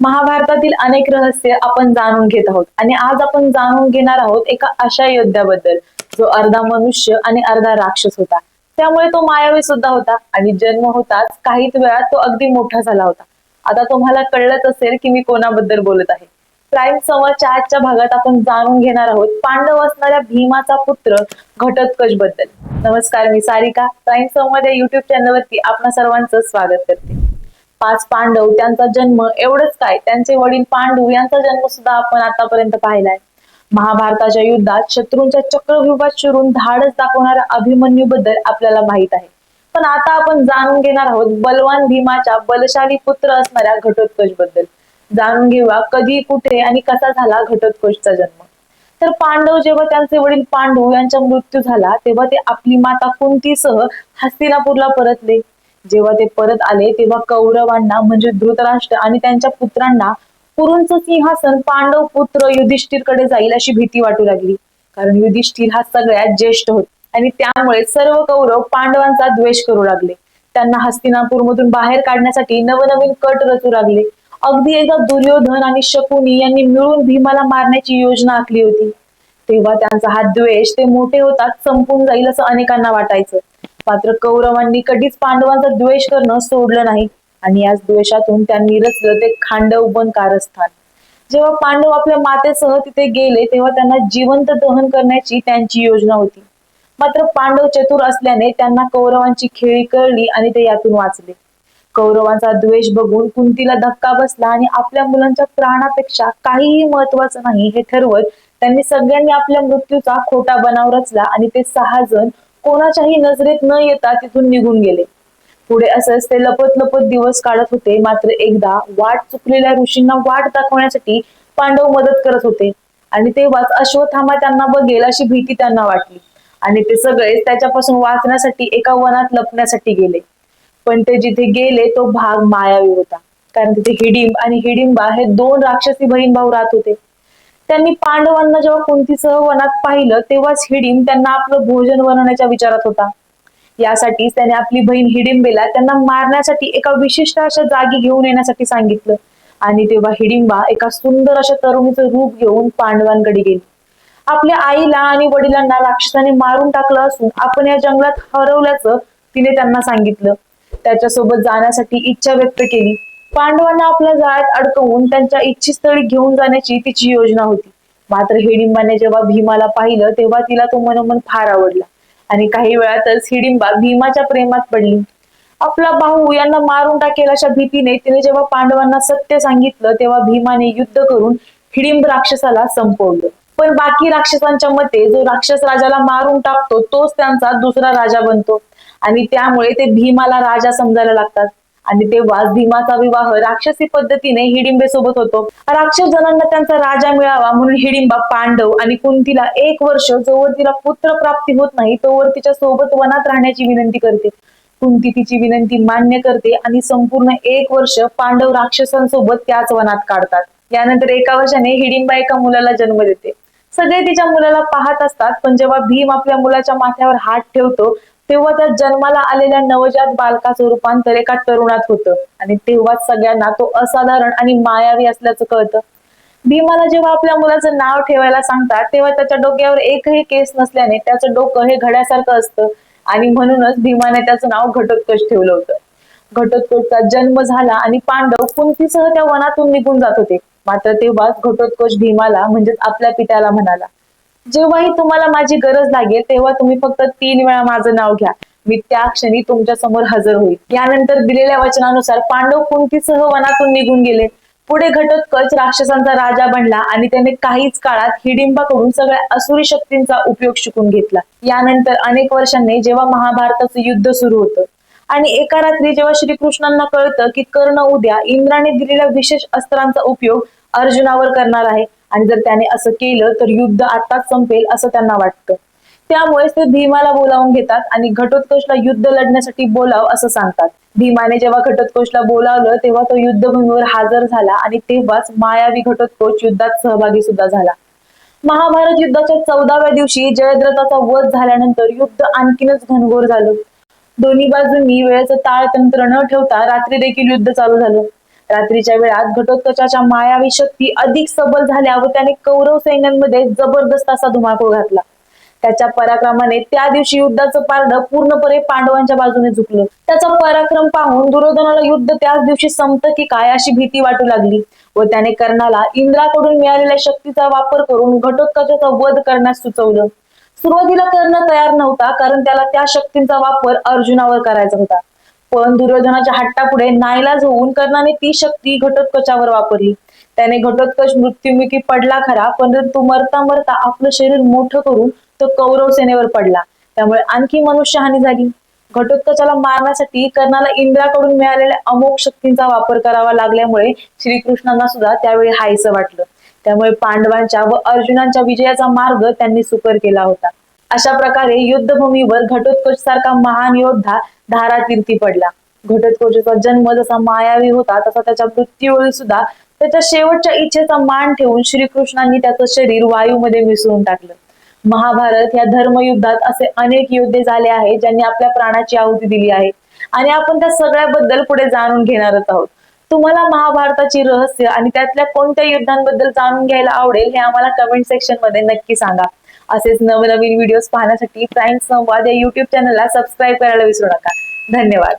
महाभारतातील अनेक रहस्य आपण जाणून घेत आहोत. आणि आज आपण जाणून घेणार आहोत एका अशा योद्ध्याबद्दल जो अर्धा मनुष्य आणि अर्धा राक्षस होता. त्यामुळे तो मायावी सुद्धा होता आणि जन्म होताच काहीच वेळात तो अगदी मोठा झाला होता. आता तुम्हाला कळलंच असेल की मी कोणाबद्दल बोलत आहे. प्राईम संवादच्या आजच्या भागात आपण जाणून घेणार आहोत पांडव असणाऱ्या भीमाचा पुत्र घटोत्कच बद्दल नमस्कार मी सारिका. प्राईम संवाद या युट्यूब चॅनलवरती आपणा सर्वांचं स्वागत करते. पाच पांडव त्यांचा जन्म एवढंच काय? त्यांचे वडील पांडू यांचा जन्म सुद्धा आपण आतापर्यंत पाहिलाय. महाभारताच्या युद्धात शत्रूंच्या चक्रव्यूहात शिरून धाडस दाखवणाऱ्या अभिमन्यू बद्दल आपल्याला माहीत आहे. पण आता आपण जाणून घेणार आहोत बलवान भीमाच्या बलशाली पुत्र असणाऱ्या घटोत्कच बद्दल जाणून घेऊया कधी कुठे आणि कसा झाला घटोत्कचचा जन्म. तर पांडव जेव्हा त्यांचे वडील पांडू यांचा मृत्यू झाला तेव्हा ते आपली माता कुंतीसह हस्तिनापूरला परतले. जेव्हा ते परत आले तेव्हा कौरवांना म्हणजे धृतराष्ट्र आणि त्यांच्या पुत्रांना कुरूंचं सिंहासन पांडव पुत्र युधिष्ठिरकडे जाईल अशी भीती वाटू लागली. कारण युधिष्ठिर हा सगळ्यात ज्येष्ठ होता. आणि त्यामुळे सर्व कौरव पांडवांचा द्वेष करू लागले. त्यांना हस्तिनापूर मधून बाहेर काढण्यासाठी नवनवीन कट रचू लागले. अगदी एकदा दुर्योधन आणि शकुनी यांनी मिळून भीमाला मारण्याची योजना आखली होती. तेव्हा त्यांचा हा द्वेष ते मोठे होतात संपून जाईल असं अनेकांना वाटायचं. मात्र कौरवांनी कधीच पांडवांचा द्वेष करणं सोडलं नाही. आणि याच द्वेषातून त्यांनी रचलं ते खांडव वन कारस्थान. जेव्हा पांडव आपल्या मातेसह तिथे गेले तेव्हा त्यांना जिवंत दहन करण्याची त्यांची योजना होती. मात्र पांडव चतुर असल्याने त्यांना कौरवांची खेळी कळली आणि ते यातून वाचले. कौरवांचा द्वेष बघून कुंतीला धक्का बसला आणि आपल्या मुलांच्या प्राणापेक्षा काहीही महत्वाचं नाही हे ठरवत त्यांनी सगळ्यांनी आपल्या मृत्यूचा खोटा बनाव रचला आणि ते सहा जण कोणाच्याही नजरेत न येता तिथून निघून गेले. पुढे असंच ते लपत लपत दिवस काढत होते. मात्र एकदा वाट चुकलेल्या ऋषींना वाट दाखवण्यासाठी पांडव मदत करत होते. आणि तेव्हाच अश्वत्थामा त्यांना बघेल अशी भीती त्यांना वाटली. आणि ते सगळे त्याच्यापासून वाचण्यासाठी एका वनात लपण्यासाठी गेले. पण ते जिथे गेले तो भाग मायावी होता. कारण तिथे हिडिंब आणि हिडिंबा हे दोन राक्षसी बहीण भाऊ राहत होते. त्यांनी पांडवांना जेव्हा कुंतीसह वनात पाहिलं तेव्हाच हिडिंब त्यांना आपलं भोजन बनवण्याच्या विचारात होता. यासाठी त्याने आपली बहीण हिडिंबेला त्यांना मारण्यासाठी एका विशिष्ट अशा जागी घेऊन येण्यासाठी सांगितलं. आणि तेव्हा हिडिंबा एका सुंदर अशा तरुणीचं रूप घेऊन पांडवांकडे गेली. आपल्या आईला आणि वडिलांना राक्षसाने मारून टाकलं असून आपण या जंगलात हरवल्याचं तिने त्यांना सांगितलं. त्याच्यासोबत जाण्यासाठी इच्छा व्यक्त केली. पांडवांना आपल्या जाळ्यात अडकवून त्यांच्या इच्छितस्थळी घेऊन जाण्याची तिची योजना होती. मात्र हिडिंबाने जेव्हा भीमाला पाहिलं तेव्हा तिला तो मनोमन फार आवडला. आणि काही वेळातच हिडिंबा भीमाच्या प्रेमात पडली. आपला भाऊ यांना मारून टाकेल अशा भीतीने तिने जेव्हा पांडवांना सत्य सांगितलं तेव्हा भीमाने युद्ध करून हिडिंब राक्षसाला संपवलं. पण बाकी राक्षसांच्या मते जो राक्षस राजाला मारून टाकतो तोच त्यांचा दुसरा राजा बनतो. आणि त्यामुळे ते भीमाला राजा समजायला लागतात. आणि तेव्हाच भीमाचा विवाह राक्षसी पद्धतीने हिडिंबे सोबत होतो. राक्षस जणांना त्यांचा राजा मिळावा म्हणून हिडिंबा पांडव आणि कुंतीला एक वर्ष जोवर तिला पुत्र प्राप्ती होत नाही तोवर तिच्या सोबत वनात राहण्याची विनंती करते. कुंती तिची विनंती मान्य करते आणि संपूर्ण एक वर्ष पांडव राक्षसांसोबत त्याच वनात काढतात. यानंतर एका वर्षाने हिडिंबा एका मुलाला जन्म देते. सगळे तिच्या मुलाला पाहत असतात पण जेव्हा भीम आपल्या मुलाच्या माथ्यावर हात ठेवतो तेव्हा त्या जन्माला आलेल्या नवजात बालकाचं रूपांतर एका तरुणात होतं. आणि तेव्हाच सगळ्यांना तो असाधारण आणि मायावी असल्याचं कळतं. भीमाला जेव्हा आपल्या मुलाचं नाव ठेवायला सांगतात तेव्हा त्याच्या डोक्यावर एकही केस नसल्याने त्याचं डोकं हे घड्यासारखं असतं. आणि म्हणूनच भीमाने त्याचं नाव घटोत्कच ठेवलं होतं. घटोत्कचचा जन्म झाला आणि पांडव कुंतीसह त्या वनातून निघून जात होते. मात्र तेव्हाच घटोत्कच भीमाला म्हणजेच आपल्या पित्याला म्हणाला जेव्हाही तुम्हाला माझी गरज लागेल तेव्हा तुम्ही फक्त तीन वेळा माझं नाव घ्या. मी त्या क्षणी तुमच्यासमोर हजर होईल. यानंतर दिलेल्या वचनानुसार पांडव कुंतीसह वनातून निघून गेले. पुढे घटोत्कच राक्षसांचा राजा बनला आणि त्याने काहीच काळात हिडिंबाकडून सगळ्या असुरी शक्तींचा उपयोग शिकून घेतला. यानंतर अनेक वर्षांनी जेव्हा महाभारताचं युद्ध सुरू होतं आणि एका रात्री जेव्हा श्रीकृष्णांना कळतं की कर्ण उद्या इंद्राने दिलेल्या विशेष अस्त्रांचा उपयोग अर्जुनावर करणार आहे आणि जर त्याने असं केलं तर युद्ध आताच संपेल असं त्यांना वाटतं. त्यामुळेच ते भीमाला बोलावून घेतात आणि घटोत्कचला युद्ध लढण्यासाठी बोलाव असं सांगतात. भीमाने जेव्हा घटोत्कचला बोलावलं तेव्हा तो युद्धभूमीवर हजर झाला आणि तेव्हाच मायावी घटोत्कोच युद्धात सहभागी सुद्धा झाला. महाभारत युद्धाच्या चौदाव्या दिवशी जयद्रथाचा वध झाल्यानंतर युद्ध आणखीनच घनघोर झालं. दोन्ही बाजूंनी वेळेचं ताळतंत्र न ठेवता रात्री देखील युद्ध चालू झालं. रात्रीच्या वेळात घटोत्कचाच्या मायावी शक्ती अधिक सबल झाल्या व त्याने कौरव सैन्यांमध्ये जबरदस्त असा धुमाकूळ घातला. त्याच्या पराक्रमाने त्या दिवशी युद्धाचं पारडं पूर्णपणे पांडवांच्या बाजूने झुकलं. त्याचा पराक्रम पाहून दुर्योधनाला युद्ध त्याच दिवशी संपतं की काय अशी भीती वाटू लागली व त्याने कर्णाला इंद्राकडून मिळालेल्या शक्तीचा वापर करून घटोत्कचाचा वध करण्यास सुचवलं. सुरुवातीला कर्ण तयार नव्हता कारण त्याला त्या शक्तींचा वापर अर्जुनावर करायचा होता. पण दुर्योधनाच्या हट्टापुढे नाईलाज होऊन कर्णाने ती शक्ती घटोत्कचावर वापरली. त्याने घटोत्कच मृत्युमुखी पडला खरा परंतु मरता मरता आपलं शरीर मोठं करून तो कौरव सेनेवर पडला. त्यामुळे आणखी मनुष्यहानी झाली. घटोत्कचाला मारण्यासाठी कर्णाला इंद्राकडून मिळालेल्या अमोघ शक्तींचा वापर करावा लागल्यामुळे श्रीकृष्णांना सुद्धा त्यावेळी हायचं वाटलं. त्यामुळे पांडवांच्या व अर्जुनांच्या विजयाचा मार्ग त्यांनी सुकर केला होता. अशा प्रकारे युद्धभूमीवर घटोत्कच सारखा महान योद्धा धारातीर्थी पडला. घटोत्कचाचा जन्म जसा मायावी होता तसा त्याच्या मृत्यूवेळी सुद्धा त्याच्या शेवटच्या इच्छेचा मान ठेवून श्रीकृष्णांनी त्याचं शरीर वायूमध्ये मिसळून टाकलं. महाभारत या धर्मयुद्धात असे अनेक योद्धे झाले आहेत ज्यांनी आपल्या प्राणाची आहुती दिली आहे. आणि आपण त्या सगळ्याबद्दल पुढे जाणून घेणारच आहोत. तुम्हाला महाभारताची रहस्य आणि त्यातल्या कोणत्या युद्धांबद्दल जाणून घ्यायला आवडेल हे आम्हाला कमेंट सेक्शनमध्ये नक्की सांगा. असेच नवनवीन व्हिडिओज पाहण्यासाठी प्राईम संवाद या युट्यूब चॅनलला सबस्क्राईब करायला विसरू नका. धन्यवाद.